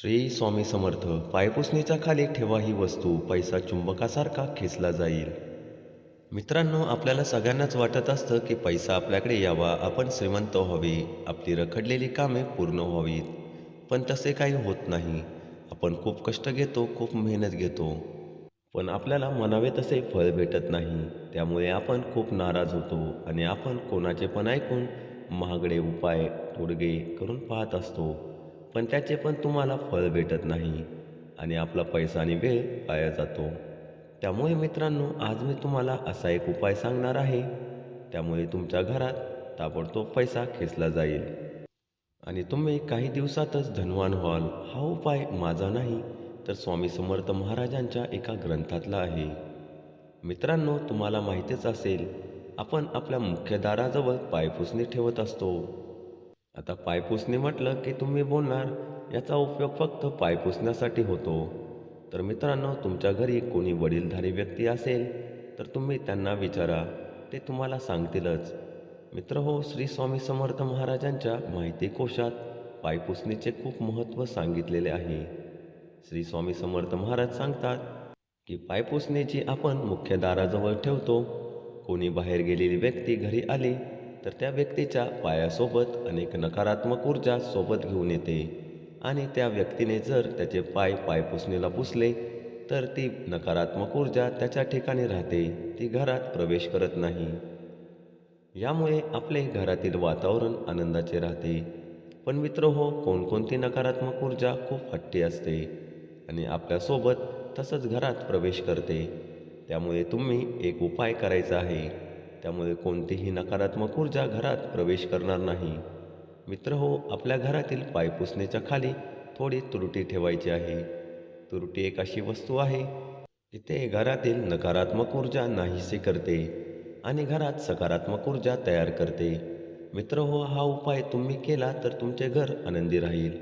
श्री स्वामी समर्थ पायपुसणीच्या खाली ठेवा ही वस्तू पैसा चुंबकासारखा खेचला जाईल. मित्रांनो आपल्याला सगळ्यांनाच वाटत असतं की पैसा आपल्याकडे यावा आपण श्रीमंत व्हावे आपली रखडलेली कामे पूर्ण व्हावीत. पण तसे काही होत नाही. आपण खूप कष्ट घेतो खूप मेहनत घेतो. पण आपल्याला म्हणावे तसे फळ भेटत नाही. त्यामुळे आपण खूप नाराज होतो आणि आपण कोणाचे पण ऐकून महागडे उपाय तोडगे करून पाहत असतो. पण त्याचे पण तुम्हाला फळ भेटत नाही आणि आपला पैसा आणि वेळ वाया जातो. त्यामुळे मित्रांनो आज मी तुम्हाला असा एक उपाय सांगणार आहे. त्यामुळे तुमच्या घरात ताबडतोब पैसा खेचला जाईल. आणि तुम्ही काही दिवसातच धनवान व्हाल. हा उपाय माझा नाही तर स्वामी समर्थ महाराजांच्या एका ग्रंथातला आहे. मित्रांनो तुम्हाला माहितीच असेल आपण आपल्या मुख्य दाराजवळ पायपुसणी ठेवत असतो. आता पायपुसणे म्हटलं की तुम्ही बोलणार याचा उपयोग फक्त पाय पुसण्यासाठी होतो. तर मित्रांनो तुमच्या घरी कोणी वडीलधारी व्यक्ती असेल तर तुम्ही त्यांना विचारा ते तुम्हाला सांगतीलच. मित्र हो श्री स्वामी समर्थ महाराजांच्या माहिती कोशात पायपुसणीचे खूप महत्त्व सांगितलेले आहे. श्री स्वामी समर्थ महाराज सांगतात की पायपुसणीची आपण मुख्य दाराजवळ ठेवतो. कोणी बाहेर गेलेली व्यक्ती घरी आली तर त्या व्यक्तीच्या पायासोबत अनेक नकारात्मक ऊर्जा सोबत घेऊन येते. आणि त्या व्यक्तीने जर त्याचे पाय पायपुसणीला पुसले तर ती नकारात्मक ऊर्जा त्याच्या ठिकाणी राहते. ती घरात प्रवेश करत नाही. यामुळे आपले घरातील वातावरण आनंदाचे राहते. पण मित्र हो कोणकोणती नकारात्मक ऊर्जा खूप हट्टी असते आणि आपल्यासोबत तसंच घरात प्रवेश करते. त्यामुळे तुम्ही एक उपाय करायचा आहे. त्यामुळे कोणतीही नकारात्मक ऊर्जा घरात प्रवेश करणार नाही. मित्र हो आपल्या घरातील पायपुसण्याच्या खाली थोडी तुरटी ठेवायची आहे. तुरटी एक अशी वस्तू आहे की ते घरातील नकारात्मक ऊर्जा नाहीशी करते आणि घरात सकारात्मक ऊर्जा तयार करते. मित्र हो हा उपाय तुम्ही केला तर तुमचे घर आनंदी राहील.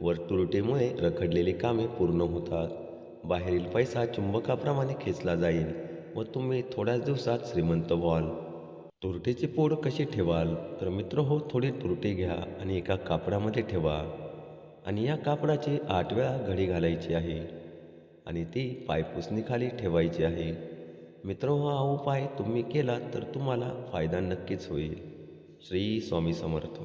वर तुरटीमुळे रखडलेली कामे पूर्ण होतात. बाहेरील पैसा चुंबकाप्रमाणे खेचला जाईल व तुम्ही थोड्याच दिवसात श्रीमंत व्हाल. तुरटीचे पूड कशी ठेवाल? तर मित्र हो थोडी तुरटी घ्या आणि एका कापडामध्ये ठेवा. आणि या कापडाची आठ वेळा घडी घालायची आहे आणि ती पायपुसणीखाली ठेवायची आहे. मित्र हो हा उपाय तुम्ही केला तर तुम्हाला फायदा नक्कीच होईल. श्री स्वामी समर्थ.